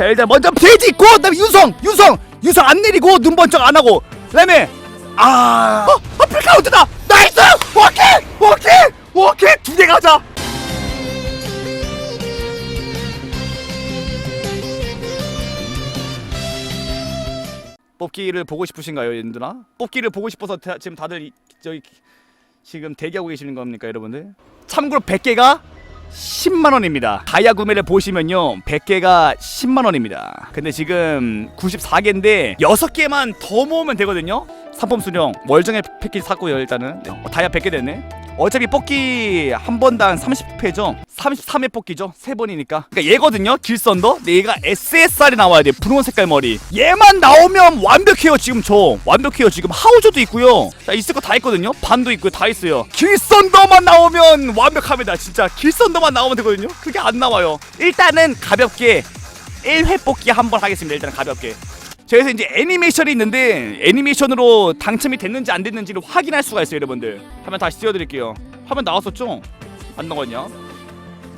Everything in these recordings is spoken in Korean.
자 일단 먼저 돼지 있고 그다음에 유성 유성 유성 안 내리고 눈 번쩍 안 하고 그다음에 아 어, 어 풀카운트다! 나이스! 오케이 오케이 오케이 두개 가자! 뽑기를 보고 싶으신가요, 얘들아? 뽑기를 보고 싶어서 다- 지금 다들 이, 저기 지금 대기하고 계시는 겁니까, 여러분들? 참고로 100개가 10만 원입니다. 다이아 구매를 보시면요. 100개가 10만 원입니다. 근데 지금 94개인데 6개만 더 모으면 되거든요. 상품 수령 월정액 패키지 샀고요, 일단은. 네, 어, 다이아 100개 됐네. 어차피 뽑기 한 번당 30회죠. 33회 뽑기죠. 세 번이니까. 그러니까 얘거든요. 길선더. 근데 얘가 SSR이 나와야 돼. 분홍 색깔 머리. 얘만 나오면 완벽해요. 지금 저 완벽해요. 지금 하우저도 있고요. 자 있을 거 다 있거든요. 반도 있고 다 있어요. 길선더만 나오면 완벽합니다. 진짜 길선더만 나오면 되거든요. 그게 안 나와요. 일단은 가볍게 1회 뽑기 한 번 하겠습니다. 일단 가볍게. 저기서 이제 애니메이션이 있는데 애니메이션으로 당첨이 됐는지 안 됐는지를 확인할 수가 있어요, 여러분들. 화면 다시 띄워드릴게요. 화면 나왔었죠? 안 나왔냐?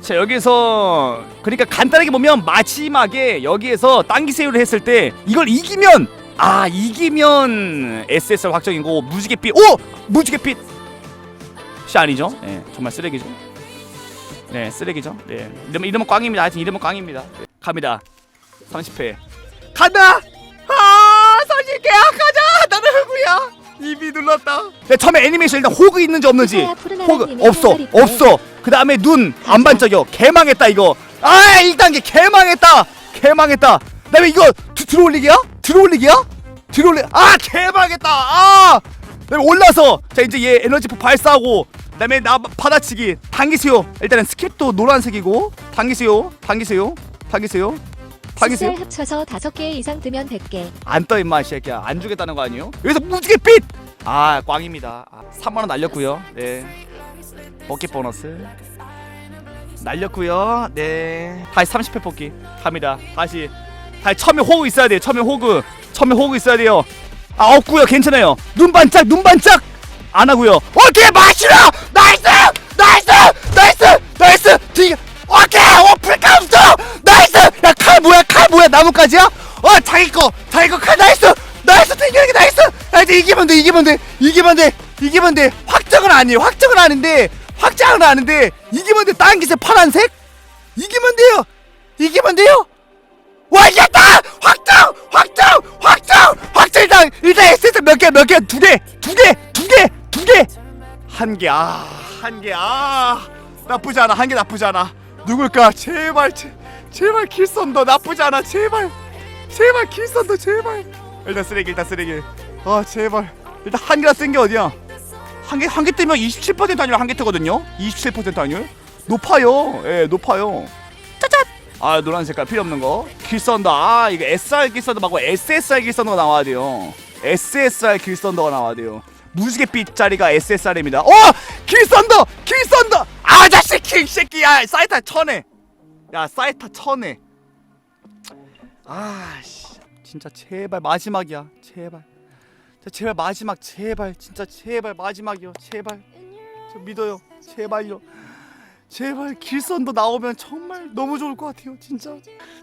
자 여기서 그러니까 간단하게 보면 마지막에 여기에서 당기세요를 했을 때 이걸 이기면 아 이기면 SSR 확정이고 무지개빛 오 무지개빛 시 아니죠? 네 정말 쓰레기죠. 네 쓰레기죠. 네 이러면 이러면 꽝입니다. 하여튼 이러면 꽝입니다. 네, 갑니다. 30회 간다. 아 30개 아 가자. 나는 흑우야 입이 눌렀다. 네 처음에 애니메이션 일단 호그 있는지 없는지 푸른 호그 하나님의 없어 없어. 그 다음에 눈 안 반짝여 개망했다 이거. 아 1단계 개망했다. 개망했다. 그 다음에 이거 드, 들어올리기야? 들어올리기야? 들어올리 아 개망했다. 아! 그다음에 올라서 자 이제 얘 에너지포 발사하고 그 다음에 나 받아치기. 당기세요. 일단은 스킵도 노란색이고 당기세요. 당기세요. 당기세요 당기세요? 숫살 합쳐서 다섯 개 이상 뜨면 100개. 안 떠 임마 이 새끼야. 안 주겠다는 거 아니에요? 여기서 무지개 빛 아 꽝입니다. 아, 3만원 날렸고요. 네. 뽑기 보너스. 날렸고요. 네. 다시 30회 뽑기 갑니다. 다시. 다시 처음에 호그 있어야 돼요. 처음에 호그 처음에 호그 있어야 돼요. 아 없고요. 괜찮아요. 눈 반짝 눈 반짝! 안 하고요. 오케이! 마시라 나이스! 나이스! 나이스! 나이스! 뒤 오케이! 오플 칼 뭐야 나뭇가지야? 어 자기 거 자기 거칼 나이스! 나이스 튕기는 게 나이스! 야 이제 이기면 돼 이기면 돼 이기면 돼 이기면 돼. 확정은 아니에요 확정은 아닌데 확정은 아닌데 이기면 돼 당기세 파란색? 이기면 돼요 이기면 돼요? 와 이겼다! 확정 확정 확정! 확정 일단 일단 SS 몇개아 한 개 아 나쁘지 않아 한 개 나쁘지 않아. 누굴까? 제발 제, 제발 길선더 나쁘지 않아. 제발. 제발 길선더 제발. 일단 쓰레기 일단 쓰레기. 아 제발. 일단 한 개나 쓴 게 어디야? 한 개 한 개 뜨면 27% 아니라 한개 뜨거든요? 27% 아니에요 높아요. 예 높아요. 짜잔! 아 노란 색깔 필요 없는 거. 길선더. 아 이거 SR 길선더 말고 SSR 길선더가 나와야 돼요. SSR 길선더가 나와야 돼요. 무지개빛 자리가 SSR입니다. 어! 길선더! 길선더! 아자씨 킹 새끼야! 사이타 천에 야 사이타 천에. 아씨. 진짜 제발 마지막이야. 제발. 자, 제발 마지막 제발. 진짜 제발 마지막이요. 제발. 저 믿어요. 제발요. 제발 길선도 나오면 정말 너무 좋을 것 같아요 진짜.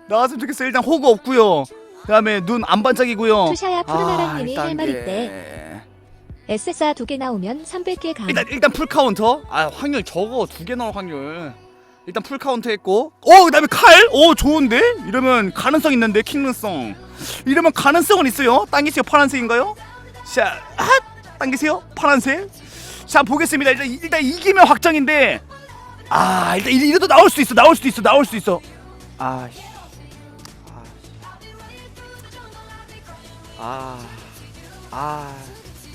나왔으면 좋겠어요. 일단 호구 없고요. 그다음에 눈 안 반짝이고요. 투샤야 푸른 하나님이 할말 일단 있대. 게- SSR 두개 나오면 300개 감. 일단 일단 풀 카운터. 아 확률 저거 두 개 나올 확률 일단 풀 카운터 했고. 어 그다음에 칼오 좋은데? 이러면 가능성 있는데 킹능성. 이러면 가능성은 있어요. 당기세요. 파란색인가요? 자 핫! 당기세요. 파란색. 자 보겠습니다. 일단 일단 이기면 확정인데. 아 일단 이래- 이래도 나올 수 있어. 나올 수 있어. 나올 수 있어. 아씨. 아, 아,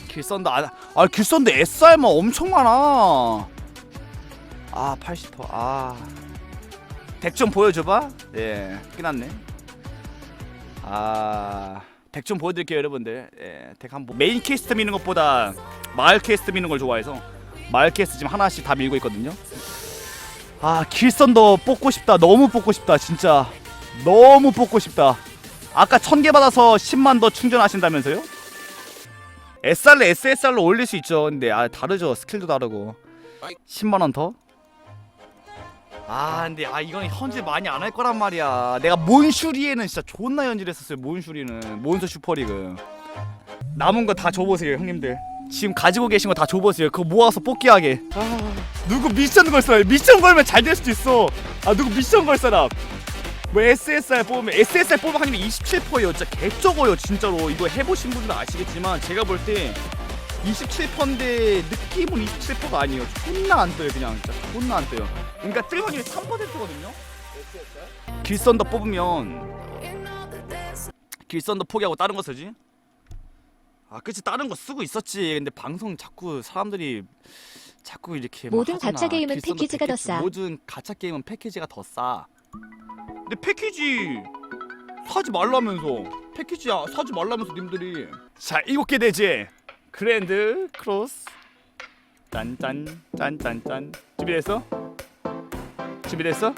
길선도 안, 아, 길선도 SR만 뭐 엄청 많아. 아, 80%. 아, 덱좀 보여줘봐. 예, 끝났네. 아, 덱좀 보여드릴게요, 여러분들. 예, 덱 한번 메인 캐스트 미는 것보다 마을 캐스트 미는 걸 좋아해서 마을 캐스트 지금 하나씩 다 밀고 있거든요. 아, 길선도 뽑고 싶다. 너무 뽑고 싶다, 진짜. 너무 뽑고 싶다. 아까 천개 받아서 10만 더 충전하신다면서요? SR, SSR로 올릴 수 있죠. 근데 아 다르죠. 스킬도 다르고. 10만 원 더. 아 근데 아 이건 현질 많이 안 할 거란 말이야. 내가 몬슈리에는 진짜 존나 현질했었어요 몬슈리는. 몬스터 슈퍼리그. 남은 거 다 줘보세요 형님들. 지금 가지고 계신 거 다 줘보세요. 그거 모아서 뽑기하게. 아 누구 미션 걸 사람 미션 걸면 잘 될 수도 있어. 아 누구 미션 걸 사람 뭐 SSR 뽑으면 SSR 뽑으면 확률이 27%예요. 진짜 개쩍어요 진짜로. 이거 해보신 분들은 아시겠지만 제가 볼때 27%인데 느낌은 27%가 아니에요. 존나 안 떠요 그냥. 진짜 존나 안 떠요. 그러니까 뜰 확률이 3%거든요. 길선더 뽑으면 길선더 포기하고 다른 거 쓰지? 아 그치. 다른 거 쓰고 있었지. 근데 방송 자꾸 사람들이 자꾸 이렇게 막 모든. 가챠 게임은 패키지가 더 싸. 모든 가챠 게임은 패키지가 더 싸. 근데 패키지 사지 말라면서. 패키지 야. 사지 말라면서 님들이. 자 일곱 개 되지 그랜드 크로스 짠짠 짠짠짠 준비됐어? 준비됐어?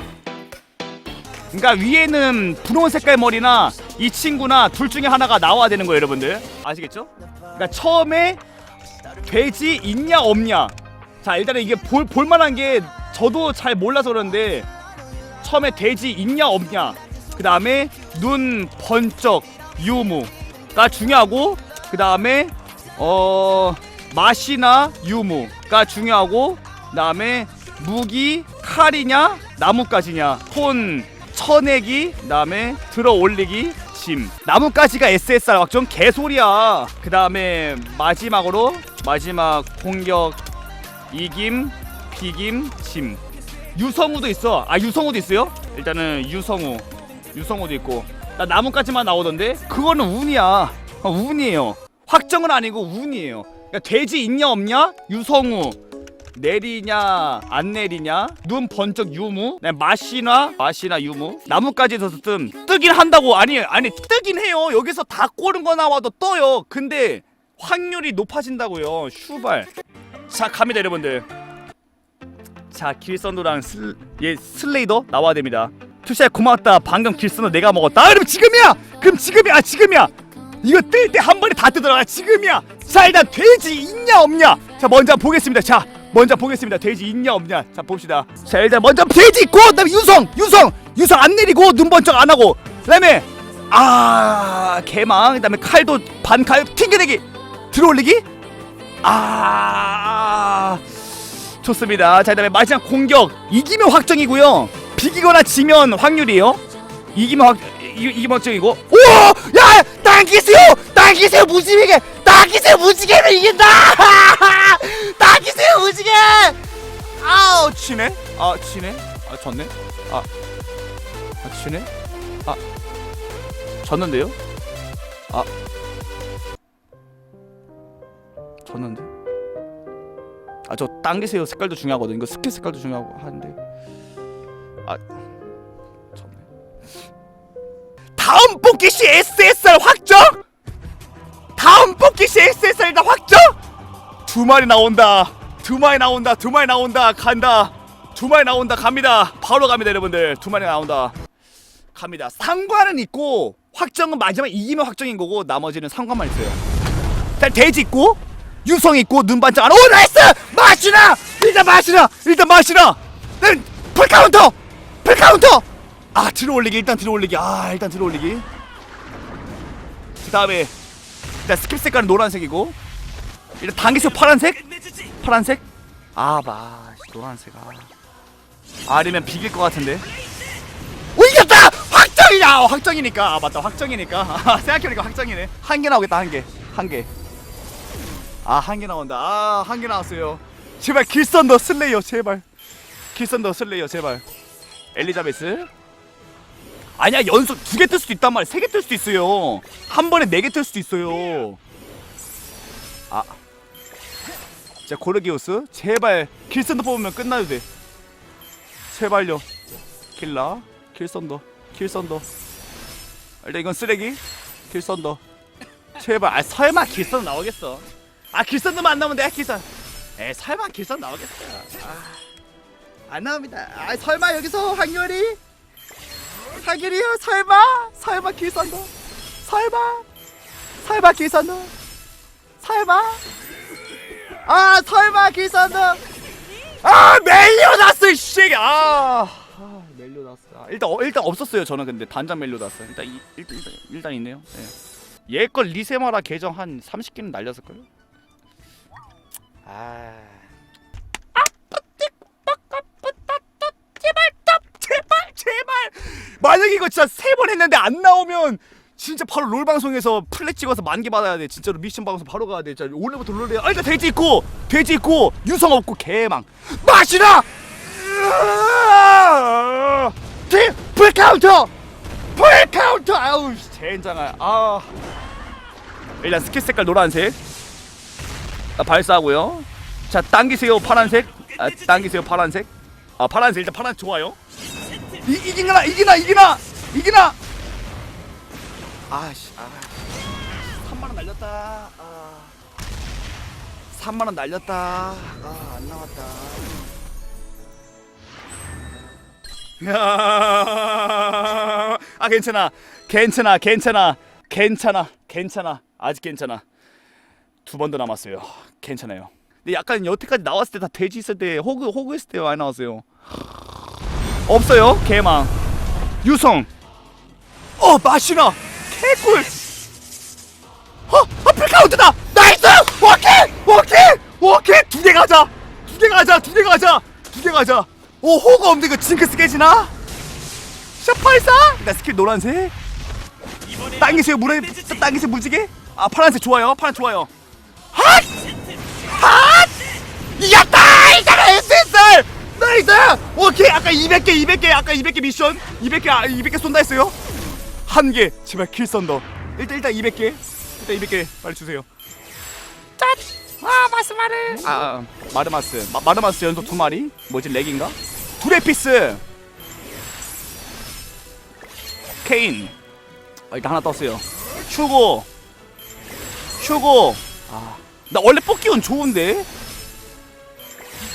그러니까 위에는 분홍 색깔 머리나 이 친구나 둘 중에 하나가 나와야 되는 거예요 여러분들 아시겠죠? 그러니까 처음에 돼지 있냐 없냐 자 일단은 이게 볼, 볼만한 게 저도 잘 몰라서 그러는데 처음에 돼지 있냐 없냐 그 다음에 눈 번쩍 유무가 중요하고 그 다음에 어 맛이나 유무가 중요하고 그 다음에 무기 칼이냐 나뭇가지냐 톤 쳐내기 그 다음에 들어 올리기 짐 나뭇가지가 SSR 확정 개소리야 그 다음에 마지막으로 마지막 공격 이김 비김 짐 유성우도 있어. 아 유성우도 있어요? 일단은 유성우, 유성우도 있고. 나 나뭇가지만 나오던데 그거는 운이야. 어, 운이에요. 확정은 아니고 운이에요. 그러니까 돼지 있냐 없냐? 유성우. 내리냐 안 내리냐? 눈 번쩍 유무? 네, 맛이나 맛이나 유무? 나뭇가지 더 뜸 뜨긴 한다고. 아니 아니 뜨긴 해요. 여기서 다 꼬른 거 나와도 떠요. 근데 확률이 높아진다고요. 슈발. 자 갑니다 여러분들. 자 길선도랑 슬, 얘 슬레이더 나와야 됩니다. 투샷 고맙다. 방금 길선도 내가 먹었다. 아, 그럼 지금이야! 그럼 지금이야! 아, 지금이야 이거 뜰 때 한 번에 다 뜨더라 지금이야 자 일단 돼지 있냐 없냐 자 먼저 보겠습니다 자 먼저 보겠습니다 돼지 있냐 없냐 자 봅시다 자 일단 먼저 돼지 있고 그다음에 유성 유성 유성 안 내리고 눈 번쩍 안 하고 그다음에 아 개망 그다음에 칼도 반칼 튕겨내기 들어올리기 아 좋습니다. 자, 그다음에 마지막 공격 이기면 확정이고요. 비기거나 지면 확률이에요. 이기면 확 이, 이기면 확정이고. 오! 야! 당기세요! 당기세요 무지개게! 당기세요 무지개를 이긴다! 당기세요 무지개! 아우 치네. 아 치네. 아 졌네. 아, 아 치네. 아 졌는데요? 아 졌는데. 아 저 당기세요 색깔도 중요하거든. 이거 스킬 색깔도 중요하고 하는데. 아 다음 뽑기 시 SSR 확정? 다음 뽑기 시 SSR 다 확정? 두 마리 나온다. 두 마리 나온다. 두 마리 나온다. 간다. 두 마리 나온다. 갑니다. 바로 갑니다, 여러분들. 두 마리 나온다. 갑니다. 상관은 있고 확정은 마지막 이기면 확정인 거고 나머지는 상관만 있어요. 일단 돼지 있고 유성 있고 눈 반짝 안. 오 나이스 마시나 일단 마시나 일단 마시나. 풀 카운터 풀 카운터. 아 들어 올리기 일단 들어 올리기. 아 일단 들어 올리기. 그 다음에 일단 스킵 색깔은 노란색이고 일단 당기수 파란색? 파란색? 아마 노란색 아. 아니면 비길 것 같은데. 오 이겼다! 확정이야! 어, 확정이니까. 아 맞다 확정이니까. 아, 생각해보니까 확정이네. 한 개 나오겠다 한 개 한 개. 아 한 개 나온다. 아 한 개 나왔어요. 제발 길선 더 슬레이어 제발. 길선 더 슬레이어 제발. 엘리자베스 아니야 연속 두 개 뜰 수도 있단 말이야. 세 개 뜰 수도 있어요. 한 번에 네 개 뜰 수도 있어요. 아. 자 고르기오스. 제발 길선더 뽑으면 끝나도 돼. 제발요. 킬라. 킬선더. 킬선더. 일단 이건 쓰레기. 킬선더. 제발. 아 설마 길선 나오겠어? 아 길선더만 안 나오면 내가 길선. 에 설마 길선 나오겠어? 아, 안 나옵니다. 아 설마 여기서 확률이 확률이요 설마 설마 길선더 설마 설마 길선더 설마 아 설마 길선더 아 멜리오다스 씨. 아, 아 멜리오다스. 아, 일단 어, 일단 없었어요 저는 근데 단장 멜리오다스. 일단 이, 일단, 일단 일단 있네요. 예. 얘걸 리세마라 계정 한 30개는 날렸을 거요. 아. 만약에 이거 진짜 세 번 했는데 안 나오면 진짜 바로 롤 방송에서 플랫 찍어서 만 개 받아야 돼. 진짜로 미션 방송 바로 가야 돼. 진짜 오늘부터 롤해 아 일단 돼지 있고 돼지 있고 유성 없고 개망. 마시라! 풀 카운터! 풀 카운터! 아우 씨, 젠장아 아. 일단 스킬 색깔 노란색. 아, 발사하고요. 자 당기세요 파란색. 아 당기세요 파란색. 아 파란색 일단 파란색 좋아요 이, 이기나 이기나 이기나! 이기나! 아씨 아. 3만원 날렸다. 아. 3만원 날렸다. 아 안 나왔다. 야, 아 괜찮아. 괜찮아 괜찮아. 괜찮아 괜찮아. 아직 괜찮아. 두 번 더 남았어요. 괜찮아요. 근데 약간 여태까지 나왔을 때 다 돼지 있을 때 호그 호그 했을 때 많이 나왔어요 없어요. 개망. 유성. 어 마시나. 개꿀. 어 아플카운트다. 나이스! 오케이 오케이 오케이 두개 가자. 두 개 가자. 두 개 가자. 두 개 가자. 오 호가 없는데 징크스 깨지나? 샤파이사? 나 스킬 노란색. 당기세요 물에 당기세요 물지게? 아 파란색 좋아요. 파란 좋아요. 핫! 핫! 이겼다! SSR! 나이스! 오케이 아까 200개 200개 아까 200개 미션? 200개 아, 200개 쏜다 했어요? 한 개 제발 킬 썬더. 일단 일단 200개. 일단 200개 빨리 주세요. 짠! 아 마스 마르. 아, 아 마르마스. 마, 마르마스 연속 두 마리? 뭐지 렉인가? 두레 피스! 케인. 아, 일단 하나 떴어요. 휴고. 휴고. 아나 원래 뽑기운 좋은데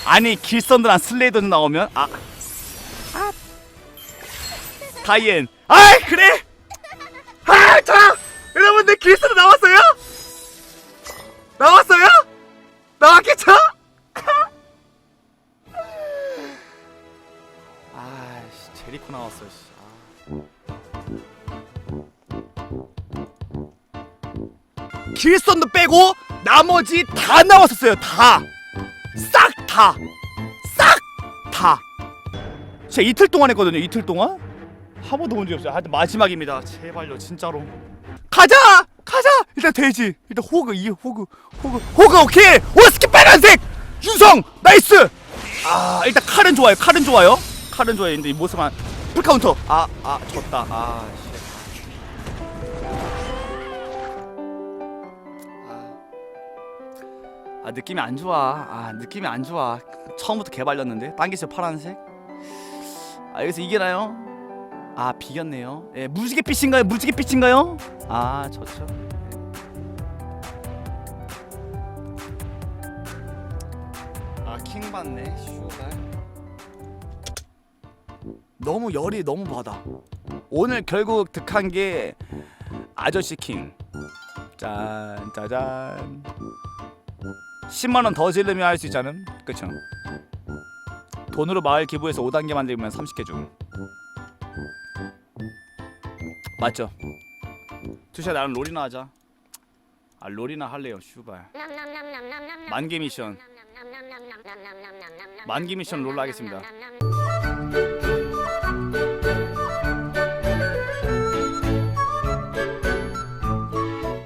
아니 길선드랑 슬레이더는 나오면 아, 아. 다이앤. 아 그래? 아자 여러분들 길선드 나왔어요? 나왔어요? 나왔겠죠? 아씨 제리코 나왔어 씨. 아. 길선도 빼고 나머지 다 나왔었어요 다. 싹 다! 싹 다! 제가 이틀 동안 했거든요 이틀 동안 한 번도 본 적이 없어요 하여튼 마지막입니다 제발요 진짜로 가자! 가자! 일단 돼지 일단 호그 이 호그 호그 호그 오케이! 오 스킵 빨간색! 유성! 나이스! 아 일단 칼은 좋아요 칼은 좋아요 칼은 좋아요 근데 이 모습만 풀카운터 아 아 졌다 아 아 느낌이 안 좋아. 아 느낌이 안 좋아. 처음부터 개발렸는데 당기세요 파란색. 아 여기서 이기나요? 아 비겼네요. 예 무지개 빛인가요? 무지개 빛인가요? 아 졌죠. 아킹 받네. 슈발. 너무 열이 너무 받아. 오늘 결국 득한 게 아저씨 킹. 짠 짜잔. 10만 원더 지르면 할 수 있잖음. 그쵸? 돈으로 마을 기부해서 5단계 만들면 30개 줌. 맞죠? 투샤 나랑 롤이나 하자. 아 롤이나 할래요, 슈발. 만개 미션. 만개 미션 롤 하겠습니다.